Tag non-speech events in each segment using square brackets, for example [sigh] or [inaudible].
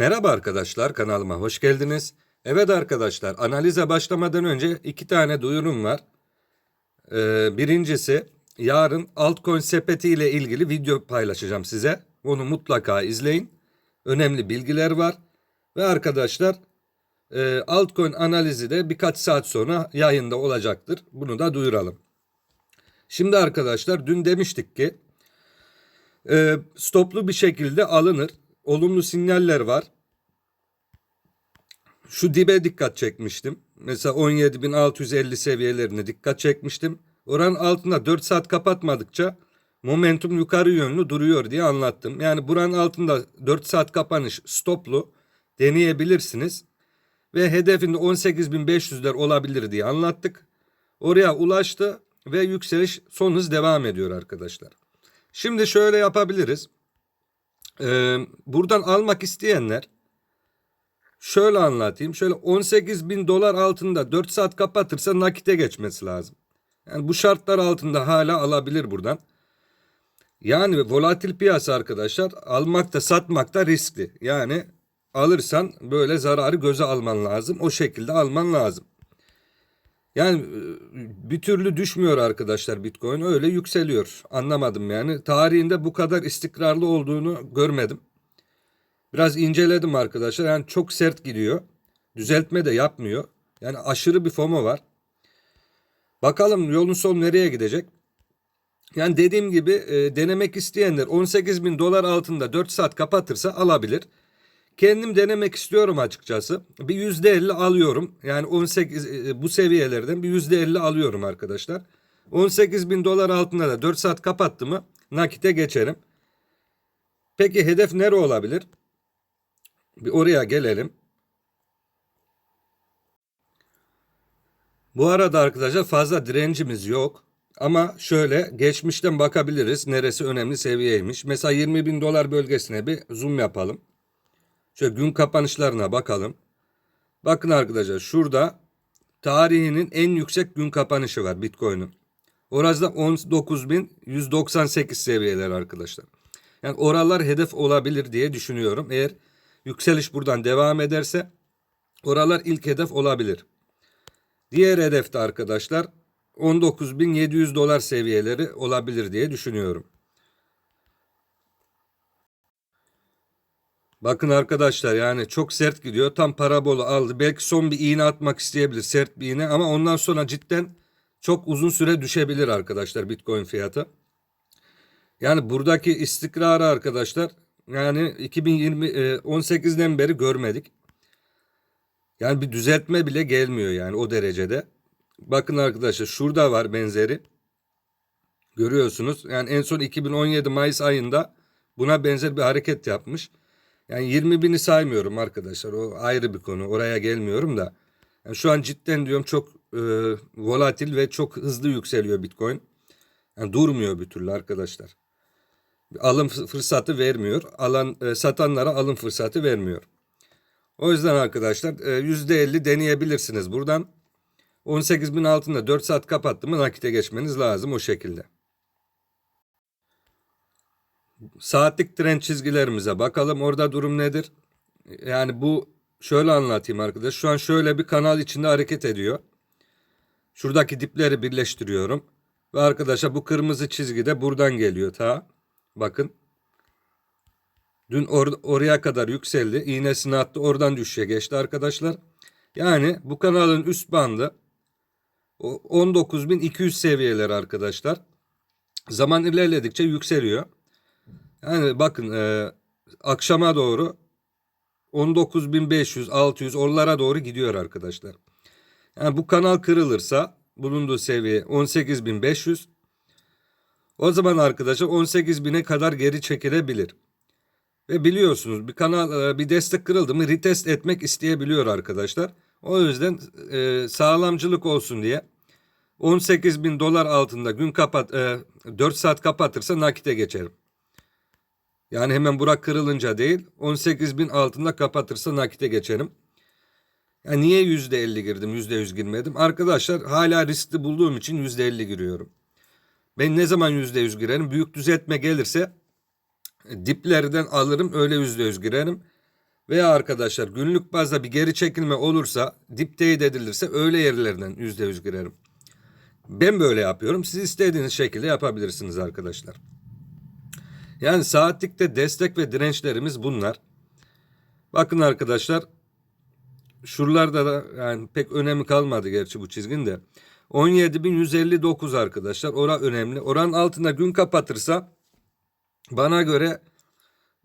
Merhaba arkadaşlar kanalıma hoş geldiniz. Evet arkadaşlar analize başlamadan önce iki tane duyurum var. Ee, birincisi yarın altcoin sepeti ile ilgili video paylaşacağım size. Onu mutlaka izleyin. Önemli bilgiler var. Ve arkadaşlar e, altcoin analizi de birkaç saat sonra yayında olacaktır. Bunu da duyuralım. Şimdi arkadaşlar dün demiştik ki e, stoplu bir şekilde alınır. Olumlu sinyaller var. Şu dibe dikkat çekmiştim. Mesela 17.650 seviyelerine dikkat çekmiştim. Oranın altında 4 saat kapatmadıkça momentum yukarı yönlü duruyor diye anlattım. Yani buranın altında 4 saat kapanış stoplu deneyebilirsiniz. Ve hedefinde 18.500'ler olabilir diye anlattık. Oraya ulaştı ve yükseliş son hız devam ediyor arkadaşlar. Şimdi şöyle yapabiliriz. Ee, buradan almak isteyenler şöyle anlatayım. Şöyle 18 bin dolar altında 4 saat kapatırsa nakite geçmesi lazım. Yani bu şartlar altında hala alabilir buradan. Yani volatil piyasa arkadaşlar almakta satmakta riskli. Yani alırsan böyle zararı göze alman lazım. O şekilde alman lazım. Yani e, bir türlü düşmüyor arkadaşlar Bitcoin öyle yükseliyor. Anlamadım yani. Tarihinde bu kadar istikrarlı olduğunu görmedim. Biraz inceledim arkadaşlar. Yani çok sert gidiyor. Düzeltme de yapmıyor. Yani aşırı bir FOMO var. Bakalım yolun sonu nereye gidecek? Yani dediğim gibi e, denemek isteyenler 18 bin dolar altında 4 saat kapatırsa alabilir. Kendim denemek istiyorum açıkçası. Bir yüzde elli alıyorum. Yani 18 e, bu seviyelerden bir yüzde elli alıyorum arkadaşlar. 18 bin dolar altında da 4 saat kapattı mı nakite geçerim. Peki hedef nere olabilir? Bir oraya gelelim. Bu arada arkadaşlar fazla direncimiz yok. Ama şöyle geçmişten bakabiliriz neresi önemli seviyeymiş. Mesela 20 bin dolar bölgesine bir zoom yapalım. Şöyle gün kapanışlarına bakalım. Bakın arkadaşlar şurada tarihinin en yüksek gün kapanışı var Bitcoin'in. Orası da 19.198 seviyeler arkadaşlar. Yani oralar hedef olabilir diye düşünüyorum. Eğer yükseliş buradan devam ederse oralar ilk hedef olabilir. Diğer hedefte arkadaşlar 19.700 dolar seviyeleri olabilir diye düşünüyorum. Bakın arkadaşlar yani çok sert gidiyor. Tam parabolu aldı. Belki son bir iğne atmak isteyebilir. Sert bir iğne ama ondan sonra cidden çok uzun süre düşebilir arkadaşlar Bitcoin fiyatı. Yani buradaki istikrarı arkadaşlar yani 2020 18'den beri görmedik. Yani bir düzeltme bile gelmiyor yani o derecede. Bakın arkadaşlar şurada var benzeri. Görüyorsunuz. Yani en son 2017 Mayıs ayında buna benzer bir hareket yapmış. Yani 20 bini saymıyorum arkadaşlar. O ayrı bir konu. Oraya gelmiyorum da. Yani şu an cidden diyorum çok e, volatil ve çok hızlı yükseliyor Bitcoin. Yani durmuyor bir türlü arkadaşlar. Alım fırsatı vermiyor. Alan e, satanlara alım fırsatı vermiyor. O yüzden arkadaşlar e, %50 deneyebilirsiniz buradan. 18 bin altında 4 saat kapattı mı nakite geçmeniz lazım o şekilde. Saatlik trend çizgilerimize bakalım. Orada durum nedir? Yani bu şöyle anlatayım arkadaş. Şu an şöyle bir kanal içinde hareket ediyor. Şuradaki dipleri birleştiriyorum. Ve arkadaşlar bu kırmızı çizgi de buradan geliyor ta. Bakın. Dün or oraya kadar yükseldi. İğnesini attı. Oradan düşüşe geçti arkadaşlar. Yani bu kanalın üst bandı 19.200 seviyeler arkadaşlar. Zaman ilerledikçe yükseliyor. Yani bakın e, akşama doğru 19.500, 600 oralara doğru gidiyor arkadaşlar. Yani bu kanal kırılırsa bulunduğu seviye 18.500. O zaman arkadaşlar 18.000'e kadar geri çekilebilir. Ve biliyorsunuz bir kanal bir destek kırıldı mı retest etmek isteyebiliyor arkadaşlar. O yüzden e, sağlamcılık olsun diye 18 bin dolar altında gün kapat e, 4 saat kapatırsa nakite geçerim. Yani hemen burak kırılınca değil 18 bin altında kapatırsa nakite geçerim. Yani niye %50 girdim %100 girmedim? Arkadaşlar hala riskli bulduğum için %50 giriyorum. Ben ne zaman %100 girerim? Büyük düzeltme gelirse diplerden alırım öyle %100 girerim. Veya arkadaşlar günlük bazda bir geri çekilme olursa dip teyit edilirse öyle yerlerden %100 girerim. Ben böyle yapıyorum. Siz istediğiniz şekilde yapabilirsiniz arkadaşlar. Yani saatlikte destek ve dirençlerimiz bunlar. Bakın arkadaşlar şuralarda da yani pek önemi kalmadı gerçi bu çizgin de. 17.159 arkadaşlar. Ora önemli. Oranın altında gün kapatırsa bana göre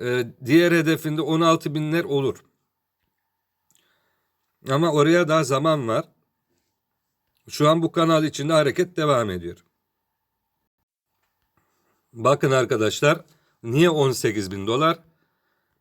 e, diğer hedefinde 16 binler olur. Ama oraya daha zaman var. Şu an bu kanal içinde hareket devam ediyor. Bakın arkadaşlar niye 18 bin dolar?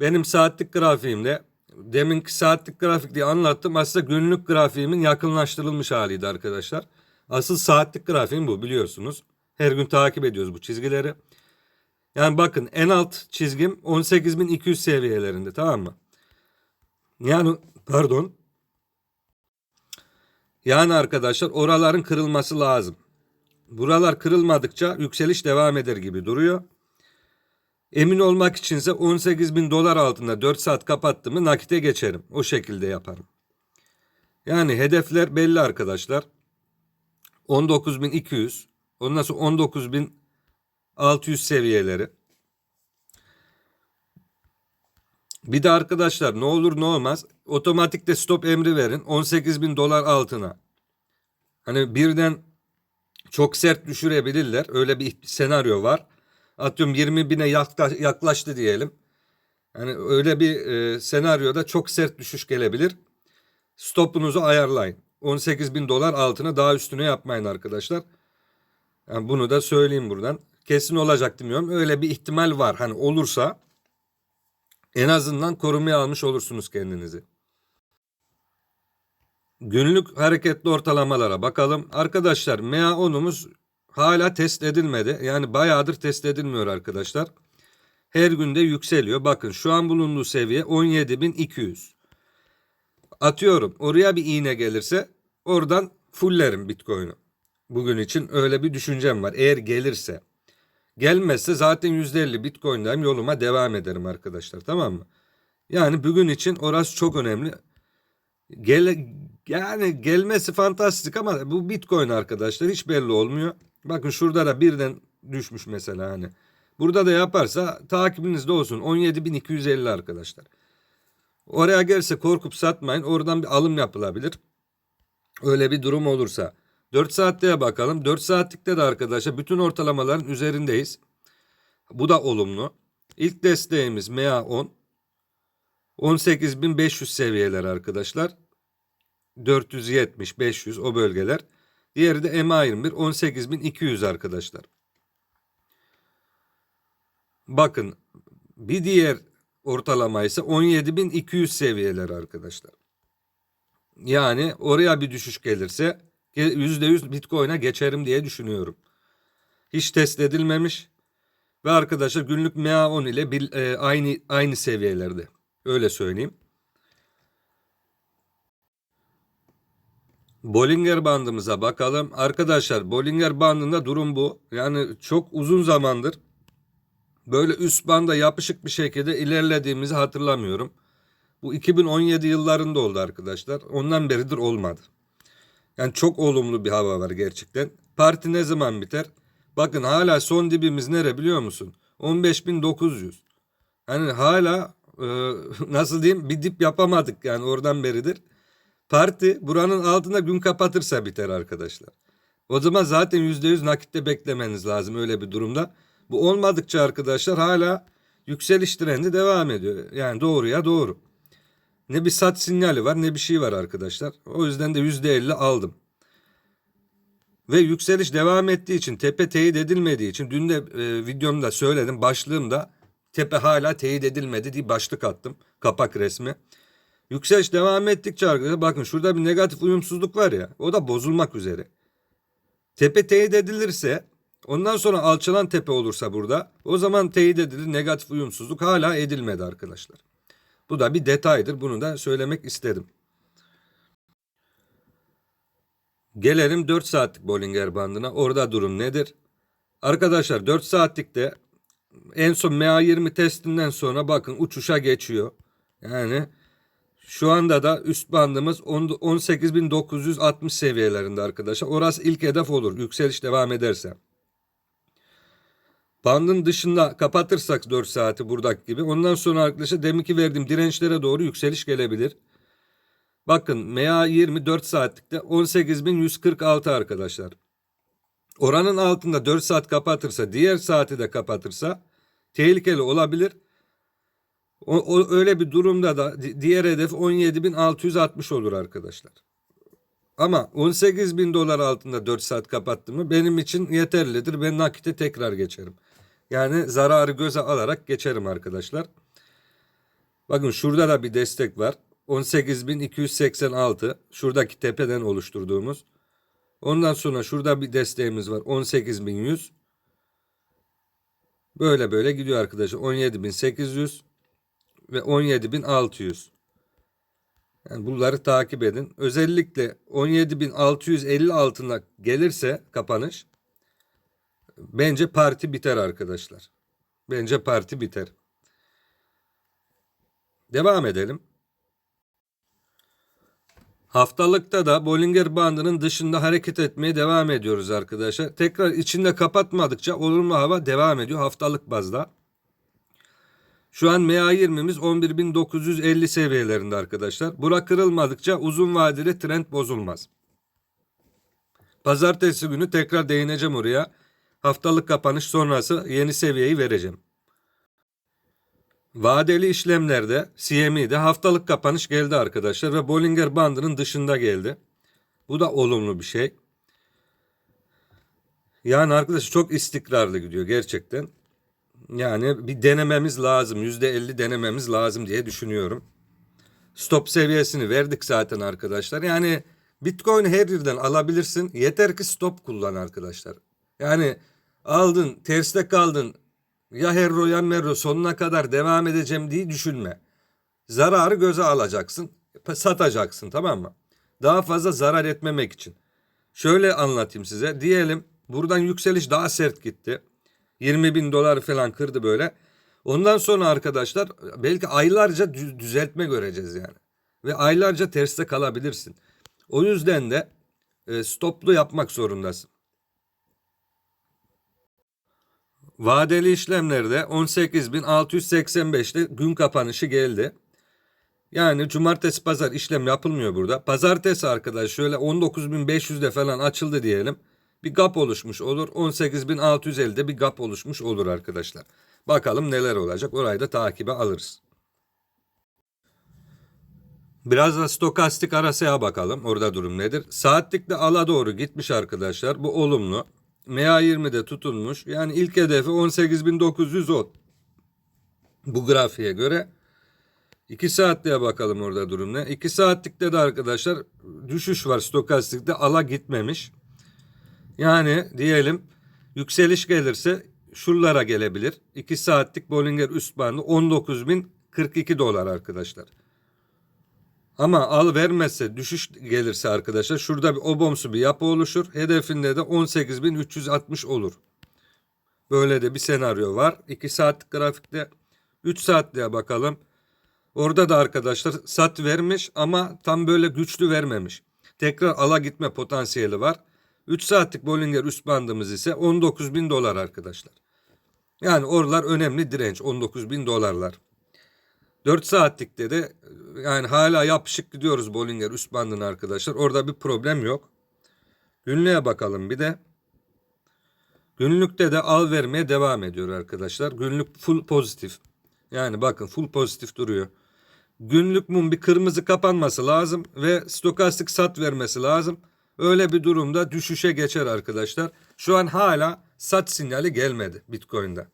Benim saatlik grafiğimde deminki saatlik grafik diye anlattım. Aslında günlük grafiğimin yakınlaştırılmış haliydi arkadaşlar. Asıl saatlik grafiğim bu biliyorsunuz. Her gün takip ediyoruz bu çizgileri. Yani bakın en alt çizgim 18.200 seviyelerinde tamam mı? Yani pardon. Yani arkadaşlar oraların kırılması lazım. Buralar kırılmadıkça yükseliş devam eder gibi duruyor. Emin olmak içinse 18 bin dolar altında 4 saat kapattığımı nakite geçerim. O şekilde yaparım. Yani hedefler belli arkadaşlar. 19.200 ondan sonra 19.600 seviyeleri. Bir de arkadaşlar ne olur ne olmaz otomatikte stop emri verin 18 bin dolar altına. Hani birden çok sert düşürebilirler. Öyle bir senaryo var. Atıyorum 20 bine yakla- yaklaştı diyelim. Yani öyle bir e, senaryoda çok sert düşüş gelebilir. Stopunuzu ayarlayın. 18 bin dolar altına daha üstüne yapmayın arkadaşlar. Yani bunu da söyleyeyim buradan. Kesin olacak demiyorum. Öyle bir ihtimal var. Hani olursa en azından korumaya almış olursunuz kendinizi. Günlük hareketli ortalamalara bakalım. Arkadaşlar MA10'umuz hala test edilmedi. Yani bayağıdır test edilmiyor arkadaşlar. Her günde yükseliyor. Bakın şu an bulunduğu seviye 17.200. Atıyorum oraya bir iğne gelirse oradan fullerim Bitcoin'u. Bugün için öyle bir düşüncem var. Eğer gelirse. Gelmezse zaten %50 Bitcoin'den yoluma devam ederim arkadaşlar tamam mı? Yani bugün için orası çok önemli. Gele, yani gelmesi fantastik ama bu Bitcoin arkadaşlar hiç belli olmuyor. Bakın şurada da birden düşmüş mesela hani. Burada da yaparsa takibinizde olsun 17.250 arkadaşlar. Oraya gelse korkup satmayın. Oradan bir alım yapılabilir. Öyle bir durum olursa. 4 saatliğe bakalım. 4 saatlikte de arkadaşlar bütün ortalamaların üzerindeyiz. Bu da olumlu. İlk desteğimiz MA10. 18.500 seviyeler arkadaşlar. 470, 500 o bölgeler. Diğeri de MA21 18.200 arkadaşlar. Bakın bir diğer ortalama ise 17.200 seviyeler arkadaşlar. Yani oraya bir düşüş gelirse %100 Bitcoin'e geçerim diye düşünüyorum. Hiç test edilmemiş ve arkadaşlar günlük MA10 ile bir, e, aynı aynı seviyelerde. Öyle söyleyeyim. Bollinger bandımıza bakalım. Arkadaşlar Bollinger bandında durum bu. Yani çok uzun zamandır böyle üst banda yapışık bir şekilde ilerlediğimizi hatırlamıyorum. Bu 2017 yıllarında oldu arkadaşlar. Ondan beridir olmadı. Yani çok olumlu bir hava var gerçekten. Parti ne zaman biter? Bakın hala son dibimiz nere biliyor musun? 15.900. Hani hala e, [laughs] nasıl diyeyim bir dip yapamadık yani oradan beridir. Parti buranın altında gün kapatırsa biter arkadaşlar. O zaman zaten %100 nakitte beklemeniz lazım öyle bir durumda. Bu olmadıkça arkadaşlar hala yükseliş trendi devam ediyor. Yani doğruya doğru. Ne bir sat sinyali var ne bir şey var arkadaşlar. O yüzden de %50 aldım. Ve yükseliş devam ettiği için tepe teyit edilmediği için dün de e, videomda söyledim başlığımda tepe hala teyit edilmedi diye başlık attım kapak resmi. Yükseliş devam ettikçe arkadaşlar bakın şurada bir negatif uyumsuzluk var ya o da bozulmak üzere. Tepe teyit edilirse ondan sonra alçalan tepe olursa burada o zaman teyit edilir negatif uyumsuzluk hala edilmedi arkadaşlar. Bu da bir detaydır bunu da söylemek istedim. Gelelim 4 saatlik Bollinger bandına. Orada durum nedir? Arkadaşlar 4 saatlikte en son MA20 testinden sonra bakın uçuşa geçiyor. Yani şu anda da üst bandımız 10 18.960 seviyelerinde arkadaşlar. Orası ilk hedef olur yükseliş devam ederse. Bandın dışında kapatırsak 4 saati buradaki gibi. Ondan sonra arkadaşlar deminki verdiğim dirençlere doğru yükseliş gelebilir. Bakın MA 24 saatlikte 18.146 arkadaşlar. Oranın altında 4 saat kapatırsa diğer saati de kapatırsa tehlikeli olabilir. O, o öyle bir durumda da di- diğer hedef 17.660 olur arkadaşlar. Ama 18.000 dolar altında 4 saat kapattım mı benim için yeterlidir. Ben nakite tekrar geçerim. Yani zararı göze alarak geçerim arkadaşlar. Bakın şurada da bir destek var. 18.286 şuradaki tepeden oluşturduğumuz. Ondan sonra şurada bir desteğimiz var. 18.100. Böyle böyle gidiyor arkadaşlar. 17.800 ve 17.600. Yani bunları takip edin. Özellikle 17.650 altına gelirse kapanış bence parti biter arkadaşlar. Bence parti biter. Devam edelim. Haftalıkta da Bollinger bandının dışında hareket etmeye devam ediyoruz arkadaşlar. Tekrar içinde kapatmadıkça olumlu hava devam ediyor haftalık bazda. Şu an MA20'miz 11.950 seviyelerinde arkadaşlar. Bura kırılmadıkça uzun vadeli trend bozulmaz. Pazartesi günü tekrar değineceğim oraya. Haftalık kapanış sonrası yeni seviyeyi vereceğim. Vadeli işlemlerde CME'de haftalık kapanış geldi arkadaşlar ve Bollinger bandının dışında geldi. Bu da olumlu bir şey. Yani arkadaşlar çok istikrarlı gidiyor gerçekten. Yani bir denememiz lazım. %50 denememiz lazım diye düşünüyorum. Stop seviyesini verdik zaten arkadaşlar. Yani Bitcoin her yerden alabilirsin. Yeter ki stop kullan arkadaşlar. Yani aldın, terste kaldın. Ya herro ya merro sonuna kadar devam edeceğim diye düşünme. Zararı göze alacaksın. Satacaksın tamam mı? Daha fazla zarar etmemek için. Şöyle anlatayım size. Diyelim buradan yükseliş daha sert gitti. 20 bin dolar falan kırdı böyle. Ondan sonra arkadaşlar belki aylarca dü- düzeltme göreceğiz yani. Ve aylarca terste kalabilirsin. O yüzden de e, stoplu yapmak zorundasın. Vadeli işlemlerde 18.685'te gün kapanışı geldi. Yani cumartesi pazar işlem yapılmıyor burada. Pazartesi arkadaş şöyle 19.500'de falan açıldı diyelim. Bir gap oluşmuş olur. 18.650'de bir gap oluşmuş olur arkadaşlar. Bakalım neler olacak. Orayı da takibe alırız. Biraz da stokastik arasaya bakalım. Orada durum nedir? Saatlikte ala doğru gitmiş arkadaşlar. Bu olumlu. MA20'de tutulmuş. Yani ilk hedefi 18.910. Bu grafiğe göre 2 saatliğe bakalım orada durum ne. 2 saatlikte de arkadaşlar düşüş var stokastikte ala gitmemiş. Yani diyelim yükseliş gelirse şuralara gelebilir. 2 saatlik Bollinger üst bandı 19.042 dolar arkadaşlar. Ama al vermezse düşüş gelirse arkadaşlar şurada bir obomsu bir yapı oluşur. Hedefinde de 18.360 olur. Böyle de bir senaryo var. 2 saatlik grafikte 3 saatliğe bakalım. Orada da arkadaşlar sat vermiş ama tam böyle güçlü vermemiş. Tekrar ala gitme potansiyeli var. 3 saatlik Bollinger üst bandımız ise 19.000 dolar arkadaşlar. Yani oralar önemli direnç 19.000 dolarlar. 4 saatlikte de yani hala yapışık gidiyoruz Bollinger üst bandına arkadaşlar. Orada bir problem yok. Günlüğe bakalım bir de. Günlükte de al vermeye devam ediyor arkadaşlar. Günlük full pozitif. Yani bakın full pozitif duruyor. Günlük mum bir kırmızı kapanması lazım ve stokastik sat vermesi lazım. Öyle bir durumda düşüşe geçer arkadaşlar. Şu an hala sat sinyali gelmedi Bitcoin'de.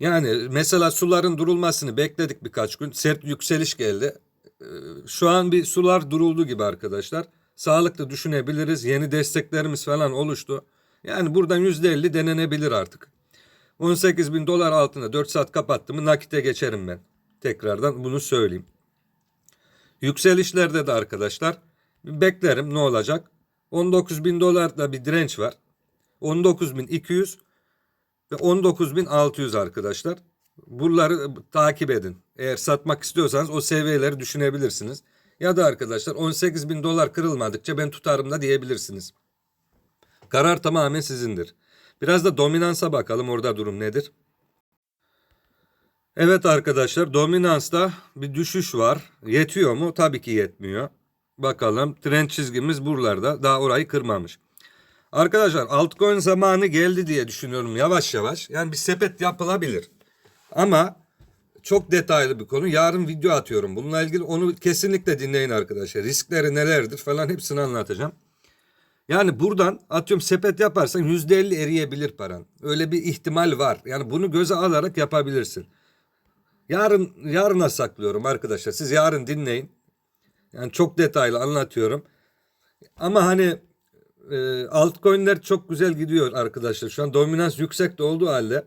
Yani mesela suların durulmasını bekledik birkaç gün. Sert yükseliş geldi. Ee, Şu an bir sular duruldu gibi arkadaşlar. Sağlıklı düşünebiliriz. Yeni desteklerimiz falan oluştu. Yani buradan %50 denenebilir artık. 18 bin dolar altında 4 saat kapattım nakite geçerim ben. Tekrardan bunu söyleyeyim. Yükselişlerde de arkadaşlar beklerim ne olacak. 19 bin dolarda bir direnç var. 19.200 ve 19.600 arkadaşlar. Buraları takip edin. Eğer satmak istiyorsanız o seviyeleri düşünebilirsiniz. Ya da arkadaşlar 18 bin dolar kırılmadıkça ben tutarım da diyebilirsiniz. Karar tamamen sizindir. Biraz da dominansa bakalım orada durum nedir? Evet arkadaşlar dominansta bir düşüş var. Yetiyor mu? Tabii ki yetmiyor. Bakalım trend çizgimiz buralarda. Daha orayı kırmamış. Arkadaşlar altcoin zamanı geldi diye düşünüyorum yavaş yavaş. Yani bir sepet yapılabilir. Ama çok detaylı bir konu. Yarın video atıyorum. Bununla ilgili onu kesinlikle dinleyin arkadaşlar. Riskleri nelerdir falan hepsini anlatacağım. Yani buradan atıyorum sepet yaparsan %50 eriyebilir paran. Öyle bir ihtimal var. Yani bunu göze alarak yapabilirsin. Yarın yarına saklıyorum arkadaşlar. Siz yarın dinleyin. Yani çok detaylı anlatıyorum. Ama hani e, altcoin'ler çok güzel gidiyor arkadaşlar. Şu an dominans yüksek de olduğu halde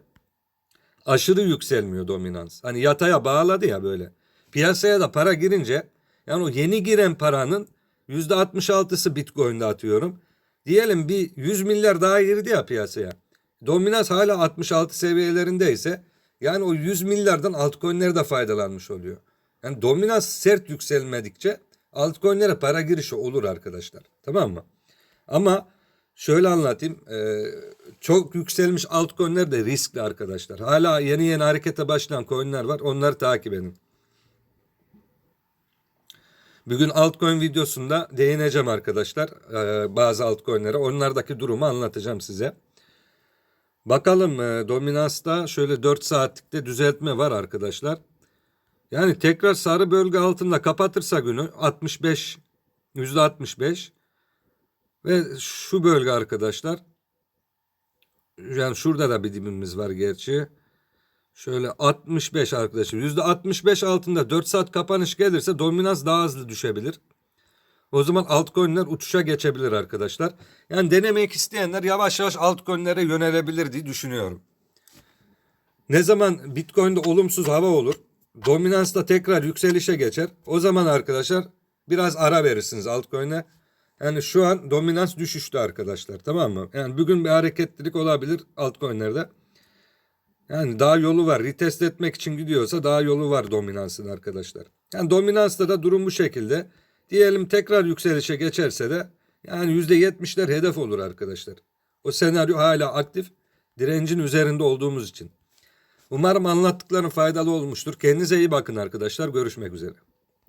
aşırı yükselmiyor dominans. Hani yataya bağladı ya böyle. Piyasaya da para girince yani o yeni giren paranın %66'sı Bitcoin'de atıyorum. Diyelim bir 100 milyar daha girdi ya piyasaya. Dominans hala 66 seviyelerindeyse yani o 100 milyardan altcoin'ler de faydalanmış oluyor. Yani dominans sert yükselmedikçe altcoin'lere para girişi olur arkadaşlar. Tamam mı? Ama şöyle anlatayım. e, çok yükselmiş altcoin'ler de riskli arkadaşlar. Hala yeni yeni harekete başlayan coin'ler var. Onları takip edin. Bugün altcoin videosunda değineceğim arkadaşlar. e, bazı altcoin'lere. Onlardaki durumu anlatacağım size. Bakalım e, dominansta şöyle 4 saatlikte düzeltme var arkadaşlar. Yani tekrar sarı bölge altında kapatırsa günü 65 %65 ve şu bölge arkadaşlar yani şurada da bir dibimiz var gerçi. Şöyle 65 arkadaşlar. %65 altında 4 saat kapanış gelirse dominans daha hızlı düşebilir. O zaman altcoin'ler uçuşa geçebilir arkadaşlar. Yani denemek isteyenler yavaş yavaş altcoin'lere yönelebilir diye düşünüyorum. Ne zaman Bitcoin'de olumsuz hava olur, dominans da tekrar yükselişe geçer. O zaman arkadaşlar biraz ara verirsiniz altcoin'e. Yani şu an dominans düşüştü arkadaşlar tamam mı? Yani bugün bir hareketlilik olabilir altcoin'lerde. Yani daha yolu var. Retest etmek için gidiyorsa daha yolu var dominansın arkadaşlar. Yani dominansta da durum bu şekilde. Diyelim tekrar yükselişe geçerse de yani %70'ler hedef olur arkadaşlar. O senaryo hala aktif. Direncin üzerinde olduğumuz için. Umarım anlattıklarım faydalı olmuştur. Kendinize iyi bakın arkadaşlar. Görüşmek üzere.